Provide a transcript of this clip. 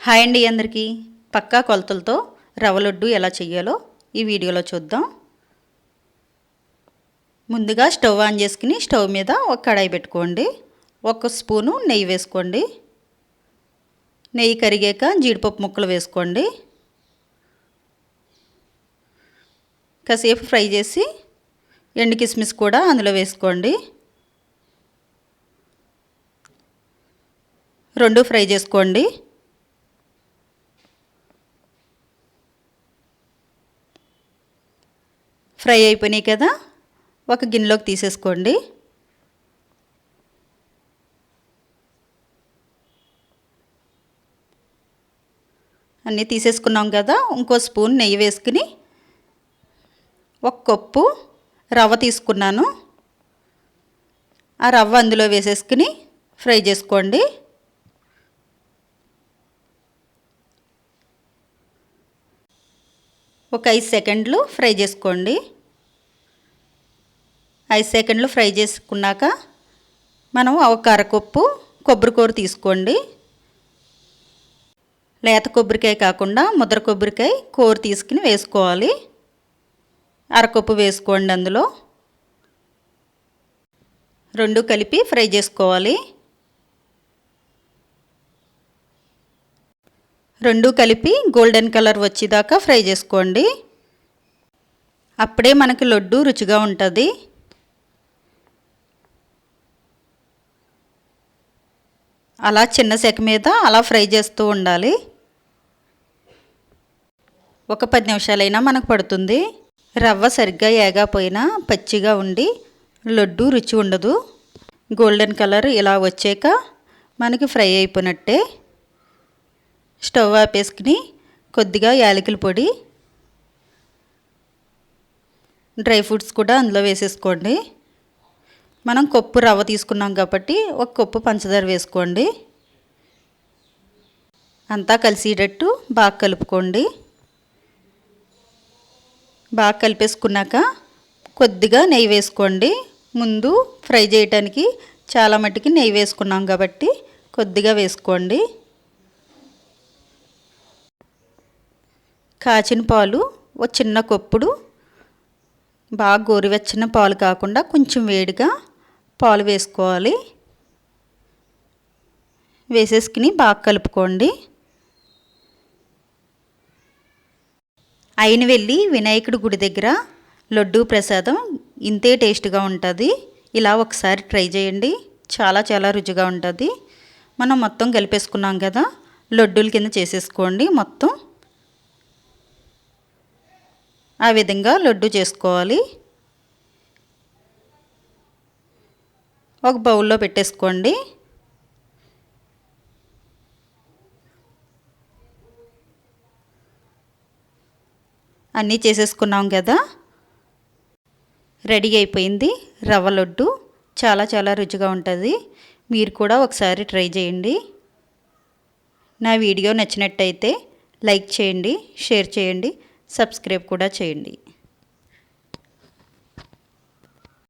Hi అండి అందరికీ. పక్కా కొలతలతో రవ్వ లడ్డు ఎలా చేయాలో ఈ వీడియోలో చూద్దాం. ముందుగా స్టవ్ ఆన్ చేసుకుని స్టవ్ మీద ఒక కడాయి పెట్టుకోండి. ఒక స్పూను నెయ్యి వేసుకోండి. నెయ్యి కరిగాక జీడిపప్పు ముక్కలు వేసుకోండి. కాసేపు ఫ్రై చేసి ఎండు కిస్మిస్ కూడా అందులో వేసుకోండి. రెండు ఫ్రై చేసుకోండి. ఫ్రై అయిపోయినాయి కదా ఒక గిన్నెలోకి తీసేసుకోండి. అన్నీ తీసేసుకున్నాం కదా ఇంకో స్పూన్ నెయ్యి వేసుకుని ఒక కప్పు రవ్వ తీసుకున్నాను. ఆ రవ్వ అందులో వేసేసుకుని ఫ్రై చేసుకోండి. ఒక ఐదు సెకండ్లు ఫ్రై చేసుకోండి. ఐదు సెకండ్లు ఫ్రై చేసుకున్నాక మనం ఒక అరకప్పు కొబ్బరికూర తీసుకోండి. లేత కొబ్బరికాయ కాకుండా ముద్ర కొబ్బరికాయ కూర తీసుకుని వేసుకోవాలి. అరకప్పు వేసుకోండి అందులో. రెండు కలిపి ఫ్రై చేసుకోవాలి. రెండు కలిపి గోల్డెన్ కలర్ వచ్చేదాకా ఫ్రై చేసుకోండి. అప్పుడే మనకి లడ్డు రుచిగా ఉంటుంది. అలా చిన్న సెక మీద అలా ఫ్రై చేస్తూ ఉండాలి. ఒక పది నిమిషాలైనా మనకు పడుతుంది. రవ్వ సరిగ్గా ఏగాపోయినా పచ్చిగా ఉండి లడ్డు రుచి ఉండదు. గోల్డెన్ కలర్ ఇలా వచ్చాక మనకి ఫ్రై అయిపోయినట్టే. స్టవ్ ఆపేసుకుని కొద్దిగా యాలకుల పొడి డ్రై ఫ్రూట్స్ కూడా అందులో వేసేసుకోండి. మనం కప్పు రవ్వ తీసుకున్నాం కాబట్టి ఒక కప్పు పంచదార వేసుకోండి. అంతా కలిసేటట్టు బాగా కలుపుకోండి. బాగా కలిపేసుకున్నాక కొద్దిగా నెయ్యి వేసుకోండి. ముందు ఫ్రై చేయడానికి చాలా మట్టుకి నెయ్యి వేసుకున్నాం కాబట్టి కొద్దిగా వేసుకోండి. కాచిన పాలు ఒక చిన్న కప్పుడు బాగా గోరువెచ్చని పాలు కాకుండా కొంచెం వేడిగా పాలు వేసుకోవాలి. వేసేసుకుని బాగా కలుపుకోండి. అయిన వెళ్ళి వినాయకుడి గుడి దగ్గర లడ్డూ ప్రసాదం ఇంతే టేస్ట్గా ఉంటుంది. ఇలా ఒకసారి ట్రై చేయండి. చాలా చాలా రుచిగా ఉంటుంది. మనం మొత్తం కలిపేసుకున్నాం కదా లడ్డూల కింద చేసేసుకోండి మొత్తం. ఆ విధంగా లడ్డు చేసుకోవాలి. ఒక బౌల్లో పెట్టేసుకోండి. అన్నీ చేసేసుకున్నాం కదా. రెడీ అయిపోయింది. రవ్వ లడ్డు చాలా చాలా రుచిగా ఉంటుంది. మీరు కూడా ఒకసారి ట్రై చేయండి. నా వీడియో నచ్చినట్టయితే లైక్ చేయండి షేర్ చేయండి సబ్స్క్రైబ్ కూడా చేయండి.